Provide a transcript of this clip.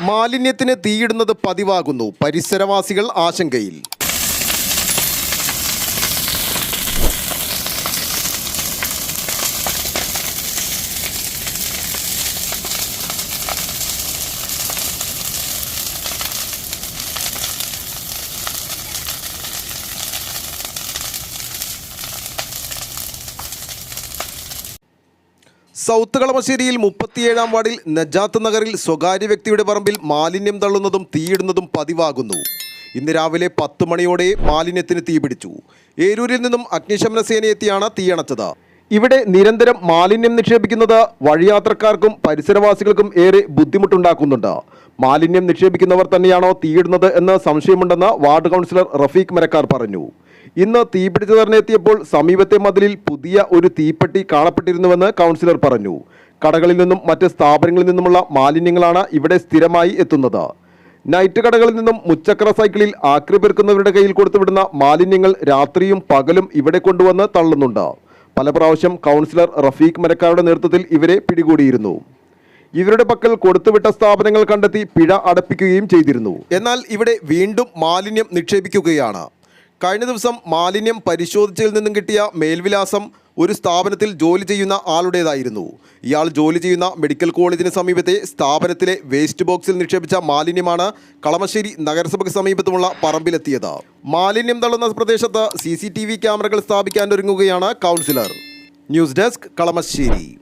മാലിന്യത്തിന് തീയിടുന്നത് പതിവാകുന്നു. പരിസരവാസികൾ ആശങ്കയിൽ. South കളമശ്ശേരിയിൽ മുപ്പത്തിയേഴാം വാർഡിൽ നജാത്ത് നഗറിൽ സ്വകാര്യ വ്യക്തിയുടെ പറമ്പിൽ മാലിന്യം തള്ളുന്നതും തീയിടുന്നതും പതിവാകുന്നു. ഇന്ന് രാവിലെ പത്ത് മണിയോടെ മാലിന്യത്തിന് തീപിടിച്ചു. ഏരൂരിൽ നിന്നും അഗ്നിശമന സേനയെത്തിയാണ് തീയണച്ചത്. ഇവിടെ നിരന്തരം മാലിന്യം നിക്ഷേപിക്കുന്നത് വഴിയാത്രക്കാർക്കും പരിസരവാസികൾക്കും ഏറെ ബുദ്ധിമുട്ടുണ്ടാക്കുന്നുണ്ട്. മാലിന്യം നിക്ഷേപിക്കുന്നവർ തന്നെയാണോ തീയിടുന്നത് എന്ന് സംശയമുണ്ടെന്ന് വാർഡ് കൗൺസിലർ റഫീഖ് മരക്കാർ പറഞ്ഞു. ഇന്ന് തീപിടിച്ചു തെരഞ്ഞെത്തിയപ്പോൾ സമീപത്തെ മതിലിൽ പുതിയ ഒരു തീപ്പെട്ടി കാണപ്പെട്ടിരുന്നുവെന്ന് കൗൺസിലർ പറഞ്ഞു. കടകളിൽ നിന്നും മറ്റ് സ്ഥാപനങ്ങളിൽ നിന്നുമുള്ള മാലിന്യങ്ങളാണ് ഇവിടെ സ്ഥിരമായി എത്തുന്നത്. നൈറ്റ് കടകളിൽ നിന്നും മുച്ചക്ര സൈക്കിളിൽ ആക്രി പെറുക്കുന്നവരുടെ കയ്യിൽ കൊടുത്തുവിടുന്ന മാലിന്യങ്ങൾ രാത്രിയും പകലും ഇവിടെ കൊണ്ടുവന്ന് തള്ളുന്നുണ്ട്. പല പ്രാവശ്യം കൗൺസിലർ റഫീഖ് മരക്കാരുടെ നേതൃത്വത്തിൽ ഇവരെ പിടികൂടിയിരുന്നു. ഇവരുടെ പക്കൽ കൊടുത്തുവിട്ട സ്ഥാപനങ്ങൾ കണ്ടെത്തി പിഴ അടപ്പിക്കുകയും ചെയ്തിരുന്നു. എന്നാൽ ഇവിടെ വീണ്ടും മാലിന്യം നിക്ഷേപിക്കുകയാണ്. കഴിഞ്ഞ ദിവസം മാലിന്യം പരിശോധിച്ചതിൽ നിന്നും കിട്ടിയ മേൽവിലാസം ഒരു സ്ഥാപനത്തിൽ ജോലി ചെയ്യുന്ന ആളുടേതായിരുന്നു. ഇയാൾ ജോലി ചെയ്യുന്ന മെഡിക്കൽ കോളേജിന് സമീപത്തെ സ്ഥാപനത്തിലെ വേസ്റ്റ് ബോക്സിൽ നിക്ഷേപിച്ച മാലിന്യമാണ് കളമശ്ശേരി നഗരസഭയ്ക്ക് സമീപത്തുമുള്ള പറമ്പിലെത്തിയത്. മാലിന്യം തള്ളുന്ന പ്രദേശത്ത് സി ക്യാമറകൾ സ്ഥാപിക്കാൻ ഒരുങ്ങുകയാണ് കൗൺസിലർ. News desk Kalamassery.